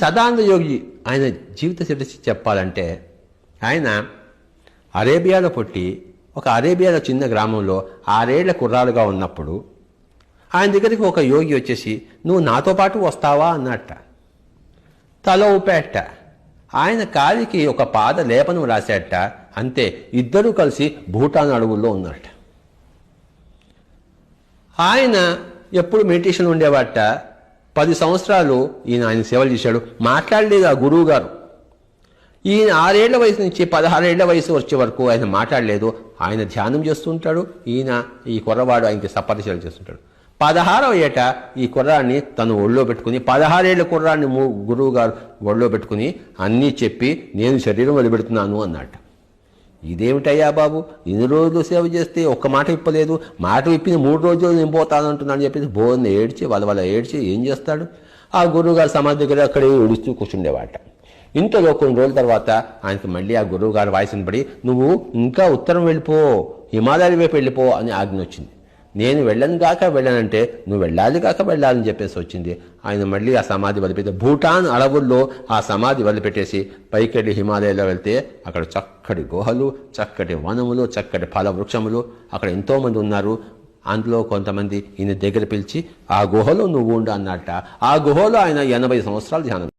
సదానంద యోగి ఆయన జీవిత చరిత్ర చెప్పాలంటే ఆయన అరేబియాలో పుట్టి ఒక అరేబియాలో చిన్న గ్రామంలో ఆరేళ్ళ కుర్రాలుగా ఉన్నప్పుడు ఆయన దగ్గరికి ఒక యోగి వచ్చేసి నువ్వు నాతో పాటు వస్తావా? అన్నట్ట. తల ఊపేట ఆయన కాలికి ఒక పాద లేపనం రాసేట అంతే ఇద్దరూ కలిసి భూటాన్ అడవుల్లో ఉన్నట్ట ఆయన ఎప్పుడు మెడిటేషన్ ఉండేవాట. పది సంవత్సరాలు ఈయన ఆయన సేవలు చేశాడు. మాట్లాడలేదు ఆ గురువు గారు. ఈయన ఆరేళ్ళ వయసు నుంచి పదహారేళ్ళ వయసు వచ్చే వరకు ఆయన మాట్లాడలేదు. ఆయన ధ్యానం చేస్తుంటాడు ఈయన ఈ కుర్రవాడు ఆయనకి సపరిచయాలు చేస్తుంటాడు. పదహారవ ఏట ఈ కుర్రాన్ని తను ఒళ్ళో పెట్టుకుని పదహారేళ్ళ కుర్రాన్ని గురువు గారు ఒళ్ళో పెట్టుకుని అన్నీ చెప్పి నేను శరీరం వదిలిపెడుతున్నాను అన్నట్ట ఇదేమిటయ్యా బాబు? ఇన్ని రోజులు సేవ చేస్తే ఒక్క మాట ఇప్పలేదు. మాట విప్పిన మూడు రోజులు నేను పోతానంటున్నాను చెప్పేసి బోన్ ఏడ్చి వాళ్ళ వాళ్ళ ఏడ్చి ఏం చేస్తాడు? ఆ గురువుగారు సమాధి దగ్గర అక్కడే ఉడుస్తూ కూర్చుండేవాట. ఇంతలో కొన్ని రోజుల తర్వాత ఆయనకి మళ్ళీ ఆ గురువుగారు వాయిసిన పడి నువ్వు ఇంకా ఉత్తరం వెళ్ళిపో హిమాలయాల వైపు వెళ్ళిపో అని ఆజ్ఞ వచ్చింది. నేను వెళ్ళను కాక వెళ్ళనంటే నువ్వు వెళ్ళాలి కాక వెళ్ళాలని చెప్పేసి వచ్చింది. ఆయన మళ్ళీ ఆ సమాధి వదిలిపెట్టి భూటాన్ అడవుల్లో ఆ సమాధి వదిలిపెట్టేసి పైకెళ్ళి వెళ్ళి హిమాలయాలో వెళ్తే అక్కడ చక్కటి గుహలు చక్కటి వనములు చక్కటి ఫలవృక్షములు అక్కడ ఎంతోమంది ఉన్నారు. అందులో కొంతమంది ఈయన దగ్గర పిలిచి ఆ గుహలో నువ్వు ఉండు అన్నట్ట ఆ గుహలో ఆయన ఎనభై సంవత్సరాలు ధ్యానం.